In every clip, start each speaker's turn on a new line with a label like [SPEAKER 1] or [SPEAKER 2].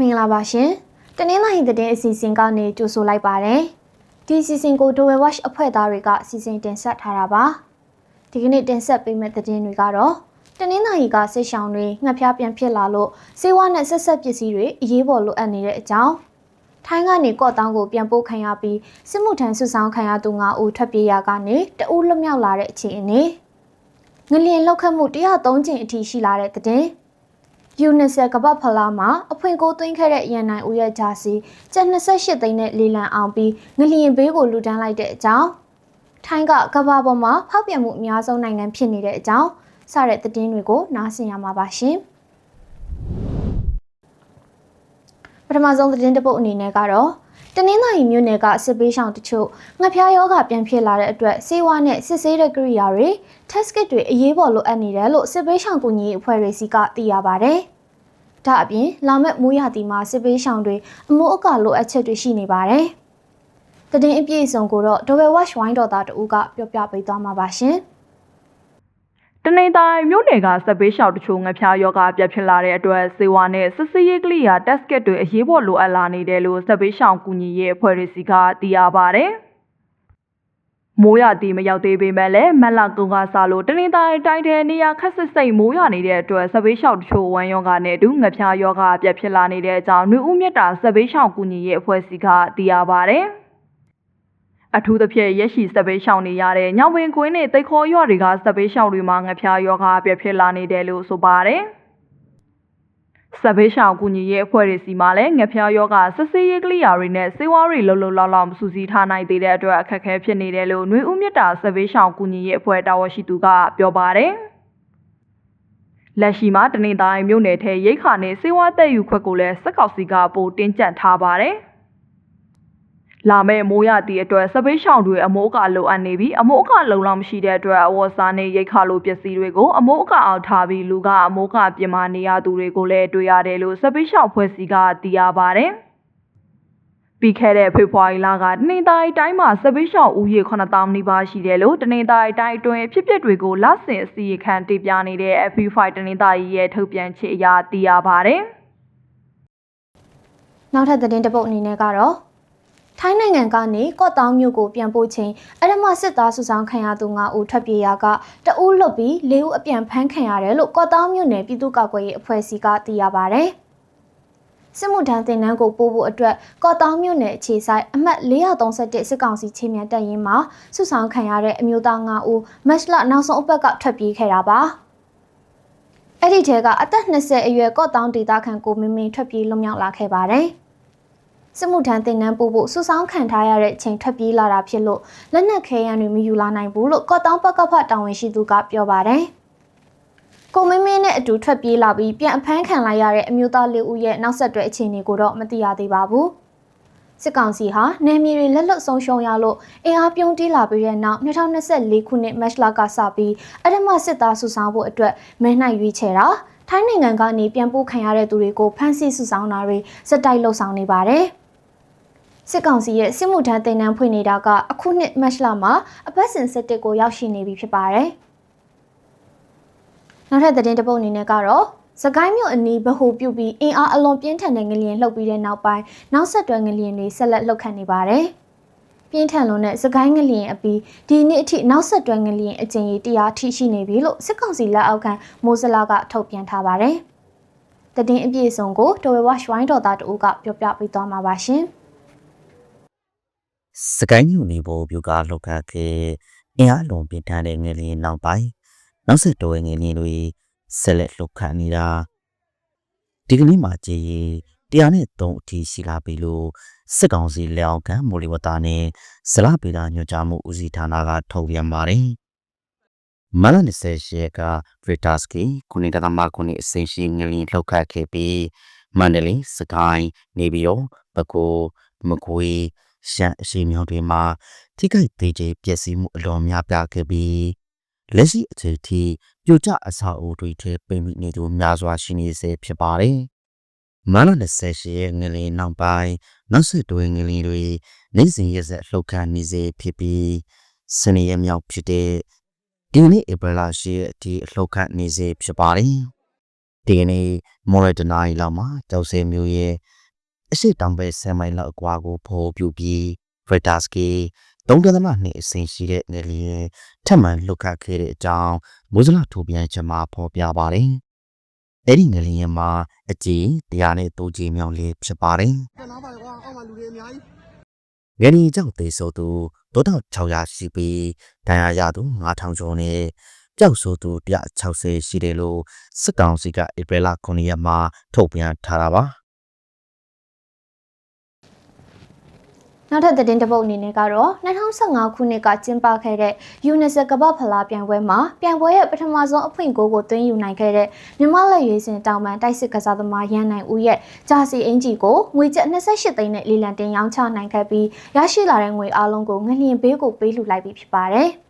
[SPEAKER 1] မင်္ဂလာပါရှင်။တနင်္လာရီသတင်းအစီအစဉ်ကနေကြိုဆိုလိုက်ပါတယ်။ဒီအစီအစဉ်ကို Dowell Watch အဖွဲ့သားတွေကစီစဉ်တင်ဆက်ထားတာပါ။ဒီကနေ့တင်ဆက်ပေးမယ့်သတင်းတွေကတော့တနင်္လာရီကဆိတ်ရှောင်းတွေငှက်ဖျားပြန်ဖြစ်လာလို့စေဝါနဲ့ဆက်ဆက်ပစ္စည်းတွေအရေးပေါ်လိုအပ်နေတဲ့အကြောင်းထိုင်းကနေကော့တောင်းကိုပြန်ပို့ခံရပြီးစစ်မှုထမ်းဆွဆောင်ခံရသူ9ဦးထွက်ပြေးရကနေတအူးလွတ်မြောက်လာတဲ့အခြေအနေငလျင်လောက်ခတ်မှု103ကျင်းအထိရှိလာတဲ့တဲ့ ယူနစ်ဆယ်ကပတ်ဖလာမှာအဖွင့်ကိုသွင်းခဲ့တဲ့ရန်နိုင်ဦးရဲ့ဂျာစီကျပ်28သိန်းနဲ့လေလံအောင်ပြီးငလျင်ဘေးကိုလူတန်းလိုက်တဲ့အကြောင်းထိုင်းကကမ္ဘာပေါ်မှာဖောက်ပြန်မှုအများဆုံးနိုင်ငံဖြစ်နေတဲ့အကြောင်းစတဲ့သတင်းတွေကိုနားဆင်ရမှာပါရှင်ပထမဆုံးသတင်းတစ်ပုဒ်အနေနဲ့ကတော့ တနင်္သာရီမြို့နယ်ကစစ်ပေးရှောင်တချို့ငှက်ဖျားယောဂပြန်ဖြစ်လာတဲ့အတွက်စေဝါနဲ့စစ်ဆေးတဲ့ကိရိယာတွေ test kit တွေအရေးပေါ်လိုအပ်နေတယ်လို့စစ်ပေးရှောင်ကူညီရေးအဖွဲ့တွေစီကသိရပါဗျ။ဒါအပြင်လာမယ့်မိုးရာသီမှာစစ်ပေးရှောင်တွေအမိုးအကာလိုအပ်ချက်တွေရှိနေပါတယ်။တည်င်းအပြည့်အစုံကိုတော့ Double Watch Wine တော်သားတူကပြောပြပေးသွားမှာပါရှင်။
[SPEAKER 2] တနေတိုင်းမြို့နယ်ကစက်ပေးရှောက်တချို့ငှက်ဖျားယောဂပြတ်ဖြစ်လာတဲ့အတွက်စေဝါနဲ့စစ်စရေးကလိယာ test kit တွေအရေးပေါ်လိုအပ်လာနေတယ်လို့စက်ပေးရှောင်ကူညီရေးအဖွဲ့တွေစီကသိရပါဗျ။မိုးရသည်မရောက်သေးပေမဲ့လည်းမက်လာကုံကစားလို့တနေတိုင်းတိုင်းတဲ့နေရာခက်စစ်စိတ်မိုးရနေတဲ့အတွက်စက်ပေးရှောက်တချို့ဝမ်းယောဂနဲ့အတူငှက်ဖျားယောဂပြတ်ဖြစ်လာနေတဲ့အကြောင်းနှွေဦးမြတ်တာစက်ပေးရှောင်ကူညီရေးအဖွဲ့စီကသိရပါဗျ။ အထူးသဖြင့်ရက်ရှိစပေးရှောင်နေရတဲ့ညောင်ပင်ကွင်းနဲ့တိတ်ခေါ်ရွာတွေကစပေးရှောင်တွေမှာငဖျားယောဂပြဖြစ်လာနေတယ်လို့ဆိုပါတယ်။စပေးရှောင်ကူညီရေးအဖွဲ့တွေစီမှာလည်းငဖျားယောဂစစ်ဆေးရေးကလိယာတွေနဲ့စေဝါတွေလှုပ်လှုပ်လောက်လောက်မစူးစီးထားနိုင်သေးတဲ့အတွက်အခက်အခဲဖြစ်နေတယ်လို့နှွေဦးမြတ်တာစပေးရှောင်ကူညီရေးအဖွဲ့တာဝန်ရှိသူကပြောပါတယ်။လက်ရှိမှာတနင်္သာရီမြို့နယ်ထဲရိတ်ခါနဲ့စေဝါတက်ယူခွက်ကိုလည်းစက်ကောက်စီကပိုတင်းကျပ်ထားပါတယ်။ လာမယ့်မိုးရသည့်အတွက်စပိတ်ရှောင်တွေအမိုးအကာလိုအပ်နေပြီးအမိုးအကာလုံလောက်မရှိတဲ့အတွက်အဝတ်စားနဲ့ရိတ်ခါလိုပစ္စည်းတွေကိုအမိုးအကာအောက်ထားပြီးလူကအမိုးအကာပြင်မာနေရသူတွေကိုလည်းတွေ့ရတယ်လို့စပိတ်ရှောင်ဖွဲ့စည်းကသိရပါတယ်။ပြီးခဲ့တဲ့ဖေဖော်ဝါရီလကတနင်္သာရီတိုင်းမှာစပိရှောင်ဦးရေ9000နီးပါးရှိတယ်လို့တနင်္သာရီတိုင်းအတွင်းဖြစ်ပျက်တွေကိုလဆင်အစီအခံတင်ပြနေတဲ့ FB5 တနင်္သာရီရဲ့ထုတ်ပြန်ချက်အရသိရပါတယ်။
[SPEAKER 1] နောက်ထပ်သတင်းတစ်ပုဒ်အနေနဲ့ကတော့ ထိုင်းနိုင်ငံကနေကော့တောင်းမြို့ကိုပြန်ပို့ချိန်အရမစစ်သားစုဆောင်ခံရသူ9ဦးထွက်ပြေးရာကတအူးလွတ်ပြီး၄ဦးအပြန်ဖမ်းခံရတယ်လို့ကော့တောင်းမြို့နယ်ပြည်သူ့ကာကွယ်ရေးအဖွဲ့အစည်းကသိရပါဗျ။စစ်မှုထမ်းတင်နန်းကိုပို့ဖို့အတွက်ကော့တောင်းမြို့နယ်အခြေဆိုင်အမှတ်431စစ်ကောင်စီချင်းမြန်တပ်ရင်းမှာစုဆောင်ခံရတဲ့အမျိုးသား9ဦးမတ်လနောက်ဆုံးအပတ်ကထွက်ပြေးခဲ့တာပါ။အဲ့ဒီထဲကအသက်20အရွယ်ကော့တောင်းဒေသခံကိုမင်းမင်းထွက်ပြေးလွတ်မြောက်လာခဲ့ပါတယ်။ စစ်မှုထမ်းတင်နန်းပို့ဖို့စုဆောင်းခံထားရတဲ့ချိန်ထွက်ပြေးလာတာဖြစ်လို့လက်နက်ခဲယမ်းတွေမယူလာနိုင်ဘူးလို့ကော့တောင်းပကဖတာဝန်ရှိသူကပြောပါတယ်။ကိုမင်းမင်းနဲ့အတူထွက်ပြေးလာပြီးပြန်အဖမ်းခံလိုက်ရတဲ့အမျိုးသားလေးဦးရဲ့နောက်ဆက်တွဲအခြေအနေကိုတော့မသိရသေးပါဘူး။စစ်ကောင်စီဟာနယ်မြေတွေလက်လွတ်ဆုံးရှုံးရလို့အင်အားပြုံးတီးလာပြီးတဲ့နောက်2024ခုနှစ်မတ်လကစပြီးအရမစစ်သားစုဆောင်ဖို့အတွက်မဲနှိုက်ရွေးချယ်တာထိုင်းနိုင်ငံကနေပြန်ပို့ခံရတဲ့သူတွေကိုဖမ်းဆီးစုဆောင်တာတွေစက်တိုက်လှုပ်ဆောင်နေပါတယ်။ စစ်ကောင်စီရဲ့စစ်မှုထမ်းတင်နန်းဖွင့်နေတာကအခုနှစ်မတ်လမှာအပတ်စဉ်စစ်တစ်ကိုရောက်ရှိနေပြီဖြစ်ပါတယ်။နောက်ထပ်သတင်းတစ်ပုဒ်အနေနဲ့ကတော့စကိုင်းမြို့အနီးဗဟိုပြုပြီးအင်အားအလွန်ပြင်းထန်တဲ့ငလျင်လှုပ်ပြီးတဲ့နောက်ပိုင်းနောက်ဆက်တွဲငလျင်တွေဆက်လက်လှုပ်ခတ်နေပါတယ်။ပြင်းထန်လွန်တဲ့စကိုင်းငလျင်အပြီးဒီနေ့အထိနောက်ဆက်တွဲငလျင်အကျဉ်းကြီးတရားထိရှိနေပြီလို့စစ်ကောင်စီလက်အောက်ခံမိုးစလာကထုတ်ပြန်ထားပါတယ်။တည်င်းအပြည့်အစုံကိုတော်ဝဲဝရွှိုင်းတော်သားတို့ကပြောပြပေးသွားမှာပါရှင်။
[SPEAKER 3] စကိုင်းမြို့နေပေါ်ပြူကလှုပ်ခတ်ခဲ့အင်အားလုံးပြင်းထန်တဲ့ငလျင်နောက်ပိုင်းနောက်ဆက်တွဲငလျင်တွေဆက်လက်လှုပ်ခတ်နေတာဒီကနေ့မှကြည်ရီ103အထိရှိလာပြီလို့စစ်ကောင်စီလက်အောက်ခံမိုလီဝတာနဲ့ဇလပေတာညွှန်ကြားမှုဦးစီးဌာနကထုတ်ပြန်ပါတယ်မလ20ရက်ကဗရတာစကီခုနေတသမခုနေအစင်ရှိငလျင်လှုပ်ခတ်ခဲ့ပြီးမန္တလေးစကိုင်းနေပြည်တော်ပဲခူးမကွေး ရှမ်းအရှိမြောင်တွေမှာထိခိုက်သေးခြင်းပျက်စီးမှုအလွန်များပြားခဲ့ပြီးလက်ရှိအချိန်ထိပြိုကျအဆောက်အဦတွေထဲပိတ်မိနေသူများစွာရှိနေစေဖြစ်ပါတယ်။မနက်28ရက်ငလင်းနောက်ပိုင်းနောက်ဆက်တွဲငလင်းတွေနေ့စဉ်ရက်ဆက်လှုပ်ခတ်နေစေဖြစ်ပြီးစနေရက်မြောက်ဖြစ်တဲ့ဒီနေ့ဧပြီလ10ရက်အထိလှုပ်ခတ်နေစေဖြစ်ပါတယ်။ဒီကနေ့မော်ရတနာရီလောက်မှာကျောက်စဲမျိုးရဲ့ အရှိတောင်ဘက်ဆယ်မိုင်လောက်အကွာကိုဖော်ပြပြီးဖရက်တာစကီ3.2အဆင့်ရှိတဲ့ငလျင်ထပ်မံလွတ်ခတ်ခဲ့တဲ့အကြောင်းမိုးစလထိုပြန်ချက်မှာဖော်ပြပါတယ်။အဲ့ဒီငလျင်မှာအကြီးတရားနဲ့တိုးကြီးမြောင်လေးဖြစ်ပါတယ်။
[SPEAKER 4] တက်နာပါလေကွာအောက်မှာလူတွေအများကြီး
[SPEAKER 3] ငယ်နီကြောင့်သေဆိုသူ3600ရှိပြီးဒဏ်ရာရသူ9000ကျော်နဲ့ပျောက်ဆိုသူ160ရှိတယ်လို့စစ်ကောင်စီကဧပြီလ9ရက်မှာထုတ်ပြန်ထားတာပါ
[SPEAKER 1] နောက်ထပ်သတင်းတစ်ပုဒ်အနေနဲ့ကတော့2015ခုနှစ်ကကျင်းပခဲ့တဲ့ UNICEF ကမ္ဘာ့ဖလားပြိုင်ပွဲမှာပြိုင်ပွဲရဲ့ပထမဆုံးအဖွင့်ဂိုးကိုသွင်းယူနိုင်ခဲ့တဲ့မြန်မာလက်ရွေးစင်တောင်ပန်တိုက်စစ်ကစားသမားရန်နိုင်ဦးရဲ့ဂျာစီအင်ဂျီကိုငွေကျပ်28သိန်းနဲ့လီလံတင်ရောင်းချနိုင်ခဲ့ပြီးရရှိလာတဲ့ငွေအလုံးကိုငလျင်ဘေးကိုပေးလှူလိုက်ပြီးဖြစ်ပါတယ်။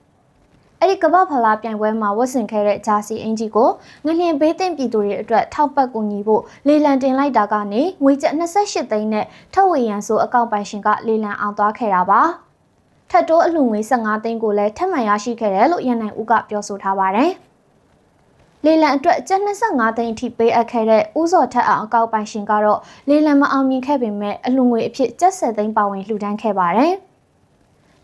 [SPEAKER 1] အဲ့ဒီကမ္ဘာဖလားပြိုင်ပွဲမှာဝတ်ဆင်ခဲ့တဲ့ဂျာစီအင်ဂျီကိုငလျင်ဘေးတင်ပြည်သူတွေအတွက်ထောက်ပံ့ကူညီဖို့လေလံတင်လိုက်တာကနေငွေကျပ်28သိန်းနဲ့ထက်ဝေရန်ဆိုအကောင့်ပိုင်ရှင်ကလေလံအောင်သွားခဲ့တာပါထက်တိုးအလှငွေ15သိန်းကိုလည်းထပ်မံရရှိခဲ့တယ်လို့ရန်နိုင်ဦးကပြောဆိုထားပါတယ်လေလံအတွက်ကျပ်25သိန်းအထိပေးအပ်ခဲ့တဲ့ဥစော်ထက်အောင်အကောက်ပိုင်ရှင်ကတော့လေလံမအောင်မြင်ခဲ့ပေမဲ့အလှငွေအဖြစ်ကျပ်10သိန်းပါဝင်လှူဒန်းခဲ့ပါတယ်။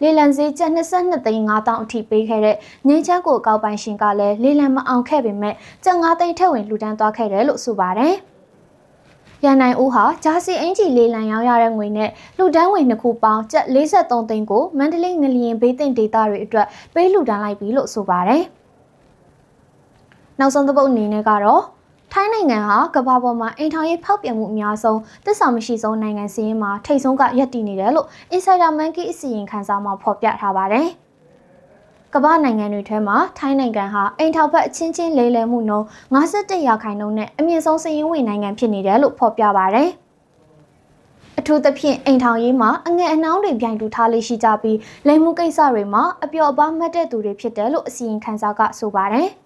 [SPEAKER 1] လေလံစည်းကျပ်22သိန်း5000အထိပေးခဲ့တဲ့ငင်းချမ်းကိုအကောက်ပိုင်ရှင်ကလည်းလေလံမအောင်ခဲ့ပေမဲ့ကျပ်9သိန်းထက်ဝင်လှူဒန်းသွားခဲ့တယ်လို့ဆိုပါတယ်။ရန်နိုင်ဦးဟာဂျာစီအင်ဂျီလေလံရောင်းရတဲ့ငွေနဲ့လှူဒန်းငွေနှစ်ခုပေါင်းကျပ်43သိန်းကိုမန္တလေးငလျင်ဘေးတင်ဒေသတွေအတွက်ပေးလှူဒန်းလိုက်ပြီလို့ဆိုပါတယ်။နောက်ဆုံးသပုတ်အနေနဲ့ကတော့ ထိုင်းနိုင်ငံဟာကမ္ဘာပေါ်မှာအိမ်ထောင်ရေးဖောက်ပြန်မှုအများဆုံးတစ္ဆာမရှိဆုံးနိုင်ငံစီးရင်မှာထိတ်ဆုံးကရပ်တည်နေတယ်လို့ Insider Monkey အစီရင်ခံစာမှာဖော်ပြထားပါတယ်။ကမ္ဘာနိုင်ငံတွေထဲမှာထိုင်းနိုင်ငံဟာအိမ်ထောင်ဖက်အချင်းချင်းလဲလှယ်မှုနှုန်း51ရာခိုင်နှုန်းနဲ့အမြင့်ဆုံးစည်ရင်းဝင်နိုင်ငံဖြစ်နေတယ်လို့ဖော်ပြပါတယ်။အထူးသဖြင့်အိမ်ထောင်ရေးမှာအငယ်အနှောင်းတွေပြိုင်တူထားလေးရှိကြပြီးလိမ်မှုကိစ္စတွေမှာအပျော်အပါးမှတ်တဲ့သူတွေဖြစ်တယ်လို့အစီရင်ခံစာကဆိုပါတယ်။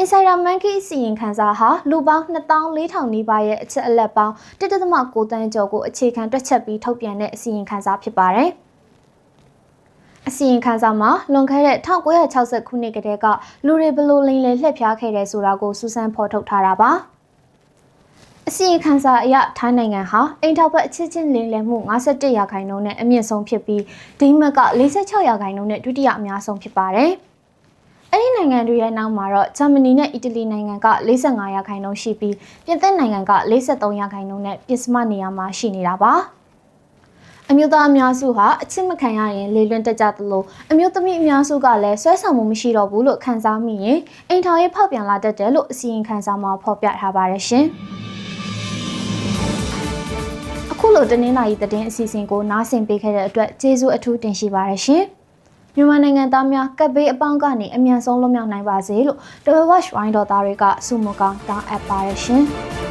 [SPEAKER 1] Insider Monkey စီရင်ခံစာဟာလူပေါင်း2400နီးပါးရဲ့အချက်အလက်ပေါင်း1.9တန်းကျော်ကိုအခြေခံတွက်ချက်ပြီးထုတ်ပြန်တဲ့အစီရင်ခံစာဖြစ်ပါတယ်။အစီရင်ခံစာမှာလွန်ခဲ့တဲ့1960ခုနှစ်ကတည်းကလူတွေဘလို့လိမ်လည်လှည့်ဖျားခဲ့တယ်ဆိုတာကိုစူးစမ်းဖော်ထုတ်ထားတာပါ။အစီရင်ခံစာအရထိုင်းနိုင်ငံဟာအိမ်ထောက်ဘက်အချင်းချင်းလင်းလည်မှု51ရာခိုင်နှုန်းနဲ့အမြင့်ဆုံးဖြစ်ပြီးဒိန်းမတ်က46ရာခိုင်နှုန်းနဲ့ဒုတိယအများဆုံးဖြစ်ပါတယ်။ အဲ့ဒီနိုင်ငံတွေရဲ့နောက်မှာတော့ဂျာမနီနဲ့အီတလီနိုင်ငံက45ရာခိုင်နှုန်းရှိပြီးပြင်သစ်နိုင်ငံက53ရာခိုင်နှုန်းနဲ့ပြင်စမနေရာမှာရှိနေတာပါအမျိုးသားအများစုဟာအချစ်မခံရရင်လေလွင့်တက်ကြသလိုအမျိုးသမီးအများစုကလည်းဆွဲဆောင်မှုမရှိတော့ဘူးလို့ခန်းစားမိရင်အိမ်ထောင်ရေးဖောက်ပြန်လာတတ်တယ်လို့အစီရင်ခံစာမှာဖော်ပြထားပါတယ်ရှင်အခုလိုတနင်္လာရီသတင်းအစီအစဉ်ကိုနားဆင်ပေးခဲ့တဲ့အတွက်ကျေးဇူးအထူးတင်ရှိပါတယ်ရှင်။ မြန်မာနိုင်ငံသားများကပ်ဘေးအပေါင်းကနေအမြန်ဆုံးလွတ်မြောက်နိုင်ပါစေလို့ The Watch Wine တော်သားတွေကဆုမကောင်းတောင်းအပ်ပါရရှင်။